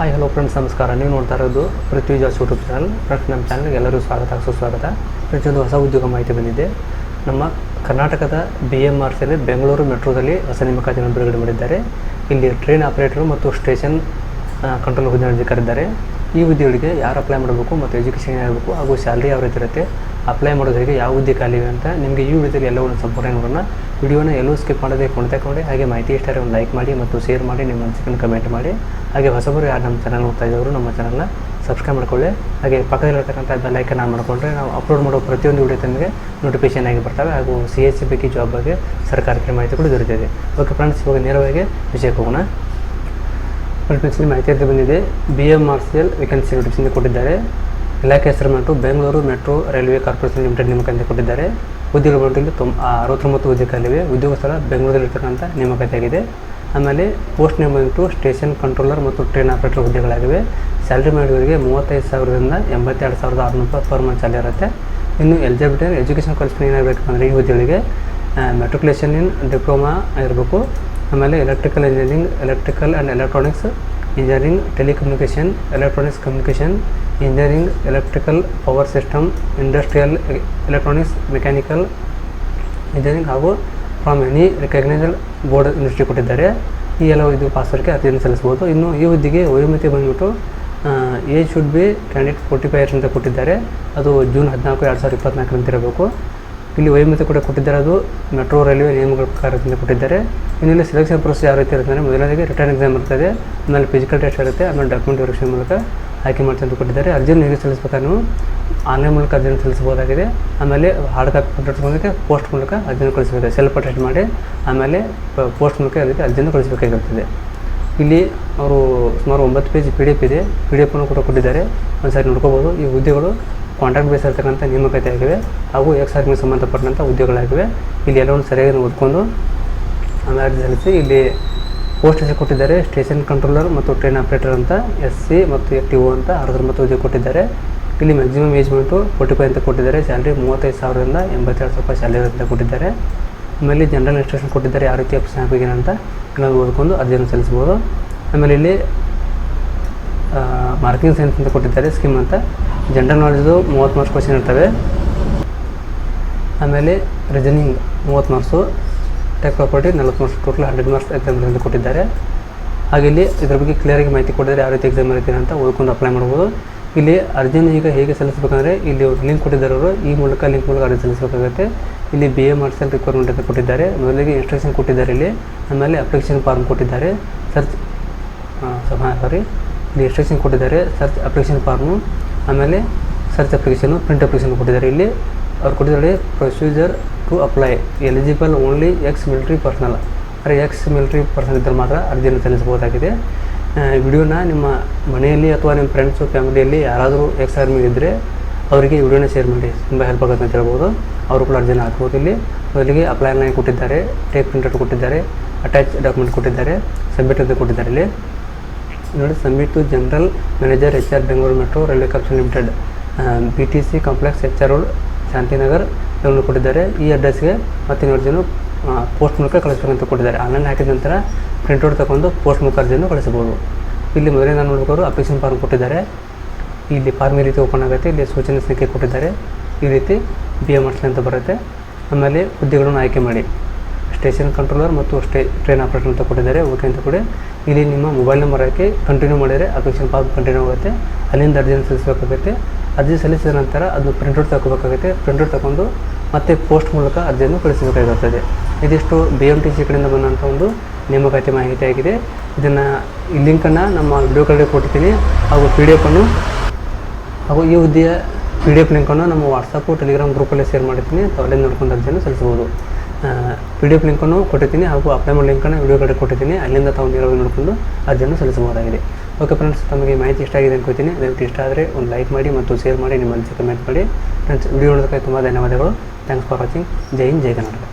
Hi hello friends ನಮಸ್ಕಾರ. ನೀವು ನೋಡ್ತಾ ಇರೋದು ಪೃಥ್ವಿ ಯೂಟ್ಯೂಬ್ ಚಾನಲ್ ಫ್ರೆಂಡ್ಸ್ ನಮ್ಮ ಚಾನಲ್ಗೆ ಎಲ್ಲರೂ ಸ್ವಾಗತ, ಸುಸ್ವಾಗತ. ಒಂದು ಹೊಸ ಉದ್ಯೋಗ ಮಾಹಿತಿ ಬಂದಿದೆ. ನಮ್ಮ ಕರ್ನಾಟಕದ ಬಿ ಎಂ ಆರ್ ಸಿಯಲ್ಲಿ ಬೆಂಗಳೂರು ಮೆಟ್ರೋದಲ್ಲಿ ಹೊಸ ನೇಮಕಾತಿಯನ್ನು ಬಿಡುಗಡೆ ಮಾಡಿದ್ದಾರೆ. ಇಲ್ಲಿ ಟ್ರೈನ್ ಆಪರೇಟರ್ ಮತ್ತು ಸ್ಟೇಷನ್ ಕಂಟ್ರೋಲ್ ಹುದ್ದೆ ಅಧಿಕಾರಿದ್ದಾರೆ ಈ ಹುದ್ದೆಗಳಿಗೆ ಯಾರು ಅಪ್ಲೈ ಮಾಡಬೇಕು ಮತ್ತು ಎಜುಕೇಷನ್ ಏನಾಗಬೇಕು ಹಾಗೂ ಸ್ಯಾಲ್ರಿ ಯಾವ ರೀತಿ ಇರುತ್ತೆ ಅಪ್ಲೈ ಮಾಡೋದು ಹೇಗೆ, ಯಾವ ಹುದ್ದೆ ಖಾಲಿ ಇವೆ ಅಂತ ನಿಮಗೆ ಈ ವಿಡಿಯೋದಲ್ಲಿ ಎಲ್ಲವನ್ನು ಸಂಪೂರ್ಣ ನೋಡೋಣ. ವಿಡಿಯೋನ ಎಲ್ಲೂ ಸ್ಕಿಪ್ ಮಾಡದೆ ಕೊಂಡ್ತಕೊಂಡೆ ಹಾಗೆ ಮಾಹಿತಿ ಇಷ್ಟ ಒಂದು ಲೈಕ್ ಮಾಡಿ ಮತ್ತು ಶೇರ್ ಮಾಡಿ, ನಿಮ್ಮ ಅನಿಸಿಕೆಯನ್ನು ಕಮೆಂಟ್ ಮಾಡಿ. ಹಾಗೆ ಹೊಸಬರು ಯಾರು ನಮ್ಮ ಚಾನಲ್ ನೋಡ್ತಾ ಇದ್ದವರು, ನಮ್ಮ ಚಾನಲ್ನ ಸಬ್ಸ್ಕ್ರೈಬ್ ಮಾಡ್ಕೊಳ್ಳಿ. ಹಾಗೆ ಪಕ್ಕದಲ್ಲಿರ್ತಕ್ಕಂಥ ಬೆಲ್ ಐಕನ್ ಆನ್ ಮಾಡಿಕೊಂಡ್ರೆ ನಾವು ಅಪ್ಲೋಡ್ ಮಾಡೋ ಪ್ರತಿಯೊಂದು ವಿಡಿಯೋ ತಮಗೆ ನೋಟಿಫಿಕೇಶನ್ ಆಗಿ ಬರ್ತವೆ. ಹಾಗೂ ಸಿ ಎಸ್ ಸಿ ಬಗ್ಗೆ ಜಾಬ್ ಬಗ್ಗೆ ಸರ್ಕಾರಕ್ಕೆ ಮಾಹಿತಿ ಕೂಡ ದೊರೆತಿದೆ. ಓಕೆ ಫ್ರೆಂಡ್ಸ್ ಇವಾಗ ನೇರವಾಗಿ ವಿಷಯಕ್ಕೆ ಹೋಗೋಣ. ನೋಟಿಫಿಕೇಶನ್ ಮಾಹಿತಿ ಅಂತ ಬಂದಿದೆ. B M R C L vacancy notification ಕೊಟ್ಟಿದ್ದಾರೆ. ಇಲಾಖೆ ಹೆಸರು ಬಂದು Bengaluru metro railway corporation limited ನೇಮಕಾತಿ ಕೊಟ್ಟಿದ್ದಾರೆ. ಉದ್ಯೋಗ ಬಂದು ತೊಂಬ ಅರವತ್ತೊಂಬತ್ತು ಹುದ್ದೆ ಖಾಲಿವೆ ಉದ್ಯೋಗ ಸ್ಥಳ ಬೆಂಗಳೂರಲ್ಲಿರ್ತಕ್ಕಂಥ ನೇಮಕಾತಿ ಆಗಿದೆ. ಆಮೇಲೆ ಪೋಸ್ಟ್ ನೇಮ್ ಬಂದ್ಬಿಟ್ಟು ಸ್ಟೇಷನ್ ಕಂಟ್ರೋಲರ್ ಮತ್ತು ಟ್ರೈನ್ ಆಪರೇಟರ್ ಹುದ್ದೆಗಳಾಗಿವೆ. ಸ್ಯಾಲ್ರಿ ಮಾಡಿದವರಿಗೆ ಮೂವತ್ತೈದು ಸಾವಿರದಿಂದ ಎಂಬತ್ತೆರಡು ಸಾವಿರದ ಆರುನೂರು ರೂಪಾಯಿ ಪರ್ ಮಂತ್ ಸ್ಯಾಲರಿ ಇರುತ್ತೆ. ಇನ್ನು ಎಲಿಜಿಬಿಲಿಟಿ ಎಜುಕೇಷನ್ ಕ್ವಾಲಿಫಿಕೇಷನ್ ಏನಾಗಬೇಕು ಅಂದರೆ ಈ ಹುದ್ದೆಗಳಿಗೆ ಮೆಟ್ರಿಕ್ಯುಲೇಷನ್ ಇನ್ ಡಿಪ್ಲೊಮಾ ಇರಬೇಕು. ಆಮೇಲೆ electrical engineering electrical and electronics engineering telecommunication electronics communication engineering electrical power system industrial electronics mechanical engineering ಹಾಗೂ from any recognised board university ಕೊಟ್ಟಿದ್ದಾರೆ. ಈ ಎಲ್ಲ ಇದು ಪಾಸ್ವರ್ಡ್ಗೆ ಅರ್ಜಿಯನ್ನು ಸಲ್ಲಿಸ್ಬೋದು ಇನ್ನು ಈ ಹುದ್ದೆಗೆ ವಯೋಮಿತಿ ಬಂದ್ಬಿಟ್ಟು age should be candidate forty five years ಅಂತ ಕೊಟ್ಟಿದ್ದಾರೆ. ಅದು ಜೂನ್ ಹದಿನಾಲ್ಕು ಎರಡು ಸಾವಿರದ ಇಪ್ಪತ್ನಾಲ್ಕರಂತ ಇರಬೇಕು. ಇಲ್ಲಿ ವಯೋಮಿತಿ ಕೂಡ ಕೊಟ್ಟಿದ್ದಾರೆ. ಅದು ಮೆಟ್ರೋ ರೈಲ್ವೆ ನಿಯಮಗಳ ಪ್ರಕಾರದಿಂದ ಕೊಟ್ಟಿದ್ದಾರೆ. ಇನ್ನೆಲ್ಲ ಸೆಲೆಕ್ಷನ್ ಪ್ರೊಸೆಸ್ ಯಾವ ರೀತಿ ಇರುತ್ತೆ ಅಂದರೆ ಮೊದಲನೇದಾಗಿ ರಿಟರ್ನ್ ಎಕ್ಸಾಮ್ ಇರ್ತದೆ ಆಮೇಲೆ ಫಿಸಿಕಲ್ ಟೆಸ್ಟ್ ಇರುತ್ತೆ. ಆಮೇಲೆ ಡಾಕ್ಯುಮೆಂಟ್ ವೆರಿಫಿಕೇಷನ್ ಮೂಲಕ ಆಯ್ಕೆ ಮಾಡಿ ಅಂತ ಕೊಟ್ಟಿದ್ದಾರೆ. ಅರ್ಜಿಯನ್ನು ಹೇಗೆ ಸಲ್ಲಿಸಬೇಕಾದ್ರೆ ನೀವು ಆನ್ಲೈನ್ ಮೂಲಕ ಅರ್ಜಿಯನ್ನು ಸಲ್ಲಿಸಬಹುದಾಗಿದೆ. ಆಮೇಲೆ ಹಾರ್ಡ್ ಕಾಪಿ ಪ್ರಿಂಟ್ ಮೂಲಕ ಪೋಸ್ಟ್ ಮೂಲಕ ಅರ್ಜಿಯನ್ನು ಕಳಿಸಬೇಕು ಸೆಲ್ಫ್ ಅಟೆಸ್ಟ್ ಮಾಡಿ, ಆಮೇಲೆ ಪೋಸ್ಟ್ ಮೂಲಕ ಅದಕ್ಕೆ ಅರ್ಜಿಯನ್ನು ಕಳಿಸಬೇಕಾಗಿರುತ್ತದೆ ಇಲ್ಲಿ ಅವರು ಸುಮಾರು ಒಂಬತ್ತು ಪೇಜ್ ಪಿ ಡಿ ಎಫ್ ಇದೆ. ಪಿ ಡಿ ಎಫನ್ನು ಕೂಡ ಕೊಟ್ಟಿದ್ದಾರೆ. ಒಂದು ಸಾರಿ ನೋಡ್ಕೋಬೋದು. ಈ ಹುದ್ದೆಗಳು ಕಾಂಟ್ರಾಕ್ಟ್ ಬೇಸ್ ಇರ್ತಕ್ಕಂಥ ನೇಮಕತೆ ಆಗಿವೆ ಹಾಗೂ ಎಕ್ಸ್ ಆರ್ಮಿಗೆ ಸಂಬಂಧಪಟ್ಟಂಥ ಹುದ್ದೆಗಳಾಗಿವೆ. ಇಲ್ಲಿ ಎಲ್ಲವನ್ನು ಸರಿಯಾಗಿ ಓದ್ಕೊಂಡು, ಆಮೇಲೆ ಅರ್ಜಿ ಇಲ್ಲಿ ಪೋಸ್ಟ್ ಹೆಸರು ಕೊಟ್ಟಿದ್ದಾರೆ, ಸ್ಟೇಷನ್ ಕಂಟ್ರೋಲರ್ ಮತ್ತು ಟ್ರೈನ್ ಆಪರೇಟರ್ ಅಂತ ಎಸ್ ಸಿ ಮತ್ತು ಎಫ್ ಟಿ ಓ ಅಂತ ಅರವತ್ತೊಂಬತ್ತು ಹುದ್ದೆ ಕೊಟ್ಟಿದ್ದಾರೆ. ಇಲ್ಲಿ ಮ್ಯಾಕ್ಸಿಮಮ್ ಏಜ್ ಬಂದು ಫೋರ್ಟಿ ಫೈವ್ ಅಂತ ಕೊಟ್ಟಿದ್ದಾರೆ ಸ್ಯಾಲ್ರಿ ಮೂವತ್ತೈದು ಸಾವಿರದಿಂದ ಎಂಬತ್ತೆರಡು ಸಾವಿರ ರೂಪಾಯಿ ಸ್ಯಾಲರಿ ಅಂತ ಕೊಟ್ಟಿದ್ದಾರೆ. ಆಮೇಲೆ ಜನರಲ್ ಇನ್ಸ್ಟ್ರಕ್ಷನ್ ಕೊಟ್ಟಿದ್ದಾರೆ, ಯಾವ ರೀತಿ ಅಪ್ಸ್ ಅಂತ ನಾವು ಓದ್ಕೊಂಡು ಅರ್ಜಿಯನ್ನು ಸಲ್ಲಿಸ್ಬೋದು ಆಮೇಲೆ ಇಲ್ಲಿ ಮಾರ್ಕಿಂಗ್ ಸೈನ್ಸ್ ಅಂತ ಕೊಟ್ಟಿದ್ದಾರೆ ಸ್ಕೀಮ್ ಅಂತ. ಜನರಲ್ ನಾಲೆಜು ಮೂವತ್ತು ಮಾರ್ಕ್ಸ್ ಕ್ವಶನ್ ಇರ್ತವೆ. ಆಮೇಲೆ ರೀಸನಿಂಗ್ ಮೂವತ್ತು ಮಾರ್ಕ್ಸು ಟೆಕ್ ಪ್ರಾಪರ್ಟಿ ನಲ್ವತ್ತು marks total hundred marks exam ಅಂತ ಕೊಟ್ಟಿದ್ದಾರೆ. ಹಾಗೆ ಇಲ್ಲಿ ಇದ್ರ ಬಗ್ಗೆ ಕ್ಲಿಯರಾಗಿ ಮಾಹಿತಿ ಕೊಟ್ಟಿದ್ದಾರೆ ಯಾವ ರೀತಿ ಎಕ್ಸಾಮ್ ಇರುತ್ತೆ ಅಂತ ಓದ್ಕೊಂಡು ಅಪ್ಲೈ ಮಾಡ್ಬೋದು. ಇಲ್ಲಿ ಅರ್ಜಿನ ಈಗ ಹೇಗೆ ಸಲ್ಲಿಸಬೇಕಂದ್ರೆ ಇಲ್ಲಿ ಒಂದು ಲಿಂಕ್ ಕೊಟ್ಟಿದ್ದಾರೆ ಅವರು. ಈ ಮೂಲಕ ಲಿಂಕ್ ಮೂಲಕ ಅರ್ಜಿ ಸಲ್ಲಿಸಬೇಕಾಗುತ್ತೆ. ಇಲ್ಲಿ ಬಿ ಎ ಮಾಡ್ಸಲ್ ರಿಕ್ವೈರ್ಮೆಂಟ್ ಅಂತ ಕೊಟ್ಟಿದ್ದಾರೆ. ಮೊದಲಿಗೆ ಇನ್ಸ್ಟ್ರಕ್ಷನ್ ಕೊಟ್ಟಿದ್ದಾರೆ ಇಲ್ಲಿ. ಆಮೇಲೆ ಅಪ್ಲಿಕೇಶನ್ ಫಾರ್ಮ್ ಕೊಟ್ಟಿದ್ದಾರೆ. ಸರ್ಚ್ ಸಾರಿ ಇಲ್ಲಿ ಇನ್ಸ್ಟ್ರಕ್ಷನ್ ಕೊಟ್ಟಿದ್ದಾರೆ. ಸರ್ಚ್ ಅಪ್ಲಿಕೇಶನ್ ಫಾರ್ಮು ಆಮೇಲೆ ಸರ್ಚ್ ಅಪ್ಲಿಕೇಶನು ಪ್ರಿಂಟ್ ಅಪ್ಲಿಕೇಶನ್ ಕೊಟ್ಟಿದ್ದಾರೆ ಇಲ್ಲಿ. ಅವ್ರು ಕೊಟ್ಟಿದ್ದಾರೆ procedure to apply eligible only ex military personnel ಅಂದರೆ ಎಕ್ಸ್ ಮಿಲಿಟ್ರಿ ಪರ್ಸನ್ ಇದ್ದರೆ ಮಾತ್ರ ಅರ್ಜಿಯನ್ನು ಸಲ್ಲಿಸಬಹುದಾಗಿದೆ. ವಿಡಿಯೋನ ನಿಮ್ಮ ಮನೆಯಲ್ಲಿ ಅಥವಾ ನಿಮ್ಮ ಫ್ರೆಂಡ್ಸು ಫ್ಯಾಮಿಲಿಯಲ್ಲಿ ಯಾರಾದರೂ ಎಕ್ಸ್ ಆರ್ಮಿ ಇದ್ದರೆ ಅವರಿಗೆ ವಿಡಿಯೋನ ಶೇರ್ ಮಾಡಿ. ತುಂಬ ಹೆಲ್ಪ್ ಆಗುತ್ತೆ ಅಂತ ಹೇಳ್ಬೋದು. ಅವರು ಕೂಡ ಅರ್ಜಿನ ಹಾಕ್ಬೋದು ಇಲ್ಲಿ. ಮೊದಲಿಗೆ ಅಪ್ಲೈ ಆನ್ಲೈನ್ ಕೊಟ್ಟಿದ್ದಾರೆ. ಟೇಕ್ ಪ್ರಿಂಟರ್ ಕೊಟ್ಟಿದ್ದಾರೆ. ಅಟ್ಯಾಚ್ ಡಾಕ್ಯುಮೆಂಟ್ ಕೊಟ್ಟಿದ್ದಾರೆ. ಸಬ್ಮಿಟ್ ಅಂತ ಕೊಟ್ಟಿದ್ದಾರೆ ಇಲ್ಲಿ. ನೋಡಿ submit to general manager H R Bengaluru metro railway corporation limited B T C complex H R road Shantinagar ಇವನ್ನು ಕೊಟ್ಟಿದ್ದಾರೆ. ಈ ಅಡ್ರೆಸ್ಗೆ ಮತ್ತೆ ಇನ್ನೊಂದು ಜನ ಪೋಸ್ಟ್ ಮೂಲಕ ಕಳಿಸ್ಬೇಕಂತ ಕೊಟ್ಟಿದ್ದಾರೆ. ಆನ್ಲೈನ್ ಹಾಕಿದ ನಂತರ ಪ್ರಿಂಟ್ಔಟ್ ತಗೊಂಡು ಪೋಸ್ಟ್ ಮೂಲಕ ಅರ್ಜಿಯನ್ನು ಕಳಿಸಬಹುದು. ಇಲ್ಲಿ ಮೊದಲೇ ನಾನು ನೋಡ್ಬೇಕಾದ್ರು ಅಪ್ಲಿಕೇಶನ್ ಫಾರ್ಮ್ ಕೊಟ್ಟಿದ್ದಾರೆ. ಇಲ್ಲಿ ಫಾರ್ಮ್ ಈ ರೀತಿ ಓಪನ್ ಆಗುತ್ತೆ. ಇಲ್ಲಿ ಸೂಚನೆ ಸಂಖ್ಯೆ ಕೊಟ್ಟಿದ್ದಾರೆ. ಈ ರೀತಿ ಬಿ ಎ ಮಾಡಿಸ್ಲಿ ಅಂತ ಬರುತ್ತೆ. ಆಮೇಲೆ ಹುದ್ದೆಗಳನ್ನು ಆಯ್ಕೆ ಮಾಡಿ. ಸ್ಟೇಷನ್ ಕಂಟ್ರೋಲರ್ ಮತ್ತು ಸ್ಟೇ, ಟ್ರೈನ್ ಆಪರೇಟರ್ ಅಂತ ಕೊಟ್ಟಿದ್ದಾರೆ. ಓಕೆ ಅಂತ ಕೂಡ. ಇಲ್ಲಿ ನಿಮ್ಮ ಮೊಬೈಲ್ ನಂಬರ್ ಹಾಕಿ ಕಂಟಿನ್ಯೂ ಮಾಡಿದರೆ ಅಪ್ಲಿಕೇಶನ್ ಫಾರ್ಮ್ ಕಂಟಿನ್ಯೂ ಆಗುತ್ತೆ. ಅಲ್ಲಿಂದ ಅರ್ಜಿಯನ್ನು ಸಲ್ಲಿಸಬೇಕಾಗುತ್ತೆ. ಅರ್ಜಿ ಸಲ್ಲಿಸಿದ ನಂತರ ಅದನ್ನು ಪ್ರಿಂಟ್ಔಟ್ ತಗೋಬೇಕಾಗುತ್ತೆ ಪ್ರಿಂಟ್ಔಟ್ ತಗೊಂಡು ಮತ್ತೆ ಪೋಸ್ಟ್ ಮೂಲಕ ಅರ್ಜಿಯನ್ನು ಕಳಿಸಬೇಕಾಗುತ್ತದೆ. ಇದಿಷ್ಟು ಬಿ ಎಂ ಟಿ ಸಿ ಕಡೆಯಿಂದ ಬಂದಂಥ ಒಂದು ನೇಮಕಾತಿ ಮಾಹಿತಿ ಆಗಿದೆ. ಇದನ್ನು ಈ ಲಿಂಕನ್ನು ನಮ್ಮ ವಿಡಿಯೋ ಕಡೆ ಕೊಟ್ಟಿದ್ದೀನಿ ಹಾಗೂ ಪಿ ಡಿ ಎಫನ್ನು ಹಾಗೂ ಈ ಹುದ್ದೆಯ ಪಿ ಡಿ ಎಫ್ ಲಿಂಕನ್ನು ನಮ್ಮ ವಾಟ್ಸಪ್ಪು ಟೆಲಿಗ್ರಾಮ್ ಗ್ರೂಪಲ್ಲೇ ಶೇರ್ ಮಾಡಿರ್ತೀನಿ. ಅಲ್ಲೇ ನೋಡ್ಕೊಂಡು ಅರ್ಜಿಯನ್ನು ಸಲ್ಲಿಸ್ಬೋದು ಪಿ ಡಿ ಎಫ್ ಲಿಂಕನ್ನು ಕೊಟ್ಟಿದ್ದೀನಿ ಹಾಗೂ ಅಪ್ಲೈ ಲಿಂಕನ್ನು ವಿಡಿಯೋ ಕಡೆ ಕೊಟ್ಟಿದ್ದೀನಿ ಅಲ್ಲಿಂದ ತಾವು ನೇರವಾಗಿ ನೋಡಿಕೊಂಡು ಅರ್ಜಿಯನ್ನು ಸಲ್ಲಿಸಬಹುದಾಗಿದೆ. ಓಕೆ ಫ್ರೆಂಡ್ಸ್ ತಮಗೆ ಮಾಹಿತಿ ಇಷ್ಟ ಆಗಿದೆ ಅನ್ಕೋತೀನಿ ದಯವಿಟ್ಟು ಇಷ್ಟ ಆದರೆ ಒಂದು ಲೈಕ್ ಮಾಡಿ ಮತ್ತು ಶೇರ್ ಮಾಡಿ, ನಿಮ್ಮ ಅನಿಸಿಕೆ ಕಮೆಂಟ್ ಮಾಡಿ. ಫ್ರೆಂಡ್ಸ್ ವಿಡಿಯೋ ನೋಡೋದಕ್ಕೆ ತುಂಬ ಧನ್ಯವಾದಗಳು. ಥ್ಯಾಂಕ್ಸ್ ಫಾರ್ ವಾಚಿಂಗ್ ಜೈ ಹಿಂದ್, ಜೈ ಕರ್ನಾಟಕ.